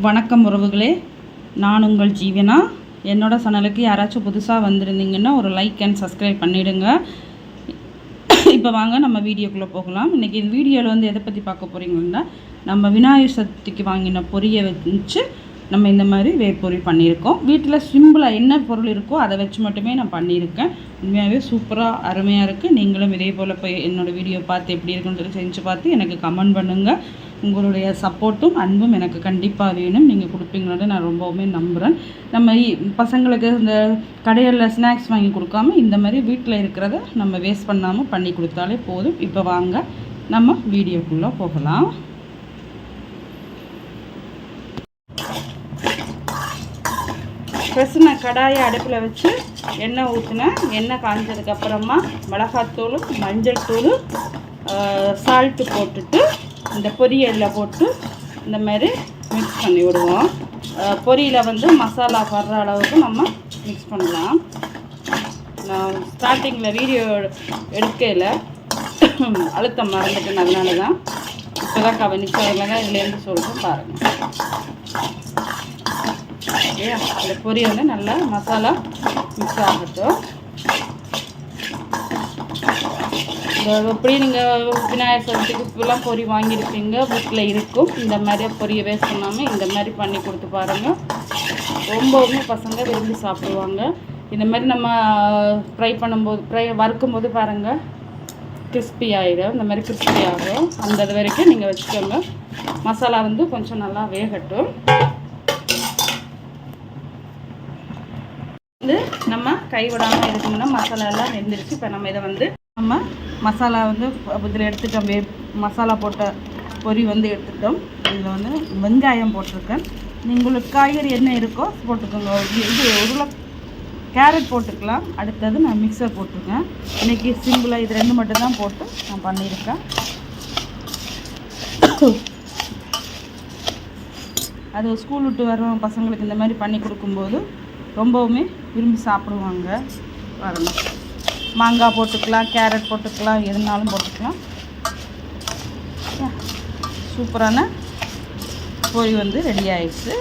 வணக்கம் உறவுகளே. நான் உங்கள் ஜீவனா? என்னோட சேனலுக்கு யாராச்சும் புதுசாக வந்திருந்தீங்கன்னா ஒரு லைக் அண்ட் சப்ஸ்கிரைப் பண்ணிவிடுங்க இப்போ வாங்க நம்ம வீடியோக்குள்ளே போகலாம். இன்றைக்கி இந்த வீடியோவில் வந்து எதை பற்றி பார்க்க போகிறீங்கன்னா நம்ம விநாயகர் சதுர்த்திக்கு வாங்கின பொரியை வச்சு நம்ம இந்த மாதிரி வேப்பொரி பண்ணியிருக்கோம். வீட்டில் சிம்பிளாக என்ன பொருள் இருக்கோ அதை வச்சு மட்டுமே நான் பண்ணியிருக்கேன். உண்மையாகவே சூப்பராக அருமையாக இருக்குது நீங்களும் இதே போல் போய் என்னோடய வீடியோ பார்த்து எப்படி இருக்குன்னு சொல்லி செஞ்சு பார்த்து எனக்கு கமெண்ட் பண்ணுங்கள் உங்களுடைய சப்போர்ட்டும் அன்பும் எனக்கு கண்டிப்பாக வேணும். நீங்கள் கொடுப்பீங்களோட நான் ரொம்பவுமே நம்புகிறேன் நம்ம இ- பசங்களுக்கு இந்த கடைகளில் ஸ்நாக்ஸ் வாங்கி கொடுக்காம இந்த மாதிரி வீட்டில் இருக்கிறத நம்ம வேஸ்ட் பண்ணாமல் பண்ணி கொடுத்தாலே போதும். இப்போ வாங்க நம்ம வீடியோக்குள்ளே போகலாம். ஃபஸ்ட்டு நான் கடாயை அடுப்பில் வச்சு எண்ணெய் ஊற்றினேன் எண்ணெய் காய்ஞ்சதுக்கப்புறமா மிளகாத்தூள் மஞ்சள் தூள் சால்ட்டு போட்டுட்டு இந்த பொரியலில் போட்டு இந்த மாதிரி மிக்ஸ் பண்ணி விடுவோம். பொரியில் வந்து மசாலா வர்ற அளவுக்கு நம்ம மிக்ஸ் பண்ணலாம். நான் ஸ்டார்டிங்கில் வீடியோ எடுக்கையில் அழுத்தம் மறந்துட்டு அதனால தான் இப்போ தான் கவனிச்சதில் தான் இதுலேருந்து சொல்கிறேன் பாருங்கள் ஓகேயா இந்த பொரி வந்து நல்லா மசாலா மிக்ஸ் ஆகட்டும் இந்த எப்படி நீங்கள் விநாயகர் சதுர்த்திக்கு இப்பெல்லாம் பொரி வாங்கியிருப்பீங்க. வீட்டில் இருக்கும். இந்த மாதிரி பொரியவே வேஸ்ட் இந்த மாதிரி பண்ணி கொடுத்து பாருங்கள் ரொம்பவுமே பசங்க விரும்பி சாப்பிடுவாங்க. இந்த மாதிரி நம்ம ஃப்ரை பண்ணும்போது ஃப்ரை வறுக்கும்போது பாருங்கள் கிறிஸ்பி ஆகிடும் இந்த மாதிரி கிறிஸ்பி ஆகும். அந்த இது வரைக்கும் நீங்கள் வச்சுக்கோங்க. மசாலா வந்து கொஞ்சம் நல்லா வேகட்டும். வந்து நம்ம கைவிடாமல் இருக்கணும்னா மசாலா எல்லாம் வெந்துருச்சு. இப்போ நம்ம இதை வந்து நம்ம மசாலா வந்து இதில் எடுத்துட்டோம். வே மசாலா போட்ட பொரி வந்து எடுத்துட்டோம். இதில் வந்து வெங்காயம் போட்டிருக்கேன். உங்களுக்கு காய்கறி என்ன இருக்கோ போட்டுக்கோங்க. இது இது உருளை கேரட் போட்டுக்கலாம். அடுத்தது நான் மிக்சர் போட்டிருக்கேன். இன்றைக்கி சிம்பிளாக இது ரெண்டு மட்டும் தான் போட்டு நான் பண்ணியிருக்கேன். அது ஸ்கூல் விட்டு வர பசங்களுக்கு இந்த மாதிரி பண்ணி கொடுக்கும்போது ரொம்பவுமே விரும்பி சாப்பிடுவாங்க. வரணும் மாங்காய் போட்டுக்கலாம் கேரட் போட்டுக்கலாம் எதுனாலும் போட்டுக்கலாம். சூப்பரான பொரி வந்து ரெடி ஆயிடுச்சு.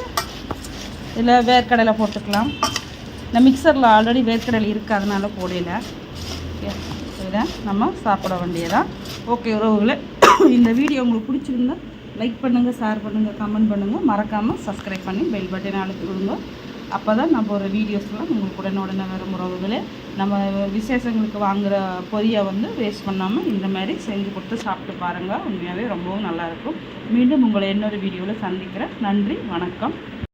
இதில் வேர்க்கடலை போட்டுக்கலாம். இந்த மிக்சரில் ஆல்ரெடி வேர்க்கடலை இருக்குது அதனால போடல. இதை நம்ம சாப்பிட வேண்டியதான் ஓகே உறவுகளை இந்த வீடியோ உங்களுக்கு பிடிச்சிருந்தா லைக் பண்ணுங்கள் ஷேர் பண்ணுங்கள் கமெண்ட் பண்ணுங்கள் மறக்காமல் சப்ஸ்கிரைப் பண்ணி பெல் பட்டனை அழுத்தி விடுங்க. அப்போ தான் நம்ம ஒரு வீடியோஸ்லாம் உங்களுக்கு உடனே உடனே வரும் உறவுகளே. நம்ம விசேஷங்களுக்கு வாங்குகிற பொரியை வந்து வேஸ்ட் பண்ணாமல் இந்த மாதிரி செஞ்சு கொடுத்து சாப்பிட்டு பாருங்கள் உண்மையாகவே ரொம்பவும் நல்லாயிருக்கும் மீண்டும் உங்களை இன்னொரு வீடியோவில் சந்திக்கிறேன். நன்றி வணக்கம்.